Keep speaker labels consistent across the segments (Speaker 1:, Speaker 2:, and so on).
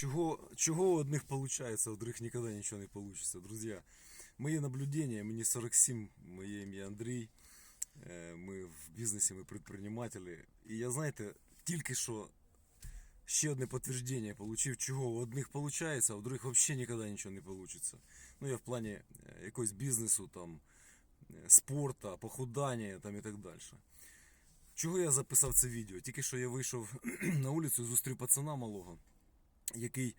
Speaker 1: Чего, чего у одних получается, у других никогда ничего не получится. Друзья, мои наблюдения, мені 47, моє ім'я Андрій. Е, Ми в бізнесі, ми предприниматели. І я, знаєте, тільки що ще одне підтвердження получив, чого у одних получается, а у других вообще никогда нічого не получится. Ну, я в плані якогось бізнесу, там, е, спорта, похудання там і так далі. Чого я записав це відео? Тільки що я вийшов на вулицю, зустрів пацана малого, який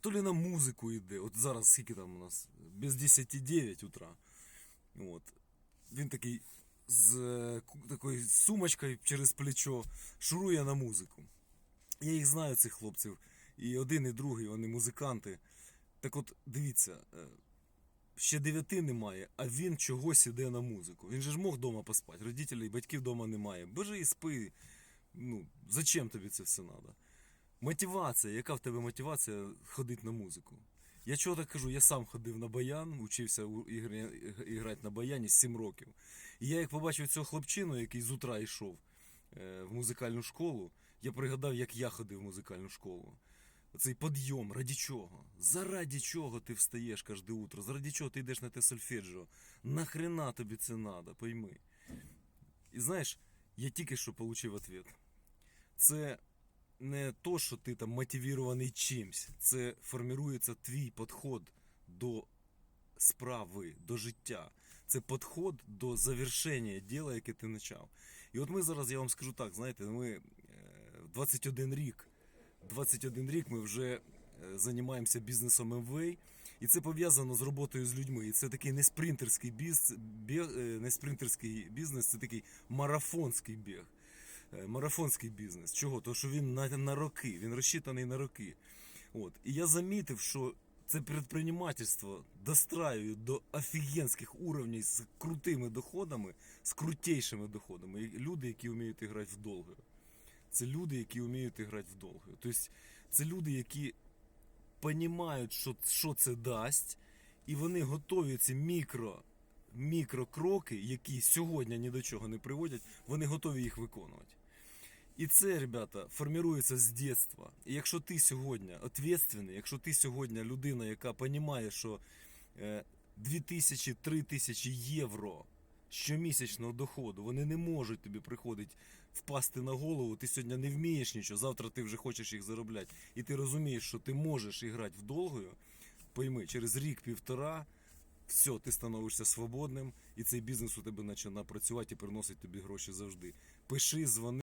Speaker 1: то ли на музику йде. От зараз скільки там у нас? Без 10-9 утра. От. Він такий з е, такою сумочкою через плечо шурує на музику. Я їх знаю, цих хлопців. І один, і другий, вони музиканти. Так от, дивіться, е, ще дев'яти немає, а він чогось іде на музику. Він же ж мог вдома поспати. Родителей, батьків вдома немає. Бежи і спи. Ну, зачем тобі це все треба? Мотивація, яка в тебе мотивація ходити на музику? Я чого так кажу, я сам ходив на баян, учився іграти на баяні з 7 років. І я як побачив цього хлопчину, який з утра йшов е, в музикальну школу, я пригадав, як я ходив в музикальну школу. Оцей підйом, раді чого? Заради чого ти встаєш кожне утро? Заради чого ти йдеш на те сольфеджіо? Нахрена тобі це треба, пойми. І знаєш, я тільки що отримав відповідь. Це не то, що ти там мотивірований чимсь. Це формірується твій підход до справи, до життя. Це підход до завершення діла, яке ти почав. І от ми зараз, я вам скажу так, знаєте, ми е, 21 рік, 21 рік ми вже е, займаємося бізнесом МВ, і це пов'язано з роботою з людьми. І це такий не спринтерський біз, біг, е, не спринтерський бізнес, це такий марафонський біг. Е, Марафонський бізнес. Чого? Тому що він на, на роки, він розчитаний на роки. От. І я замітив, що це предпринимательство достраює до офігенських уровнів з крутими доходами, з крутейшими доходами. І люди, які вміють грати в. Це люди, які вміють грати в. Тобто це люди, які розуміють, що, що це дасть, і вони готові ці мікро, мікрокроки, які сьогодні ні до чого не приводять, вони готові їх виконувати. І це, ребята, формується з дитинства. І якщо ти сьогодні відповідальний, якщо ти сьогодні людина, яка розуміє, що е, 2000-3000 євро щомісячного доходу, вони не можуть тобі приходити впасти на голову, ти сьогодні не вмієш нічого, завтра ти вже хочеш їх заробляти. І ти розумієш, що ти можеш грати в долгою, пойми, через рік-півтора все, ти становишся свободним, і цей бізнес у тебе починає працювати і приносить тобі гроші завжди. Пиши, дзвони.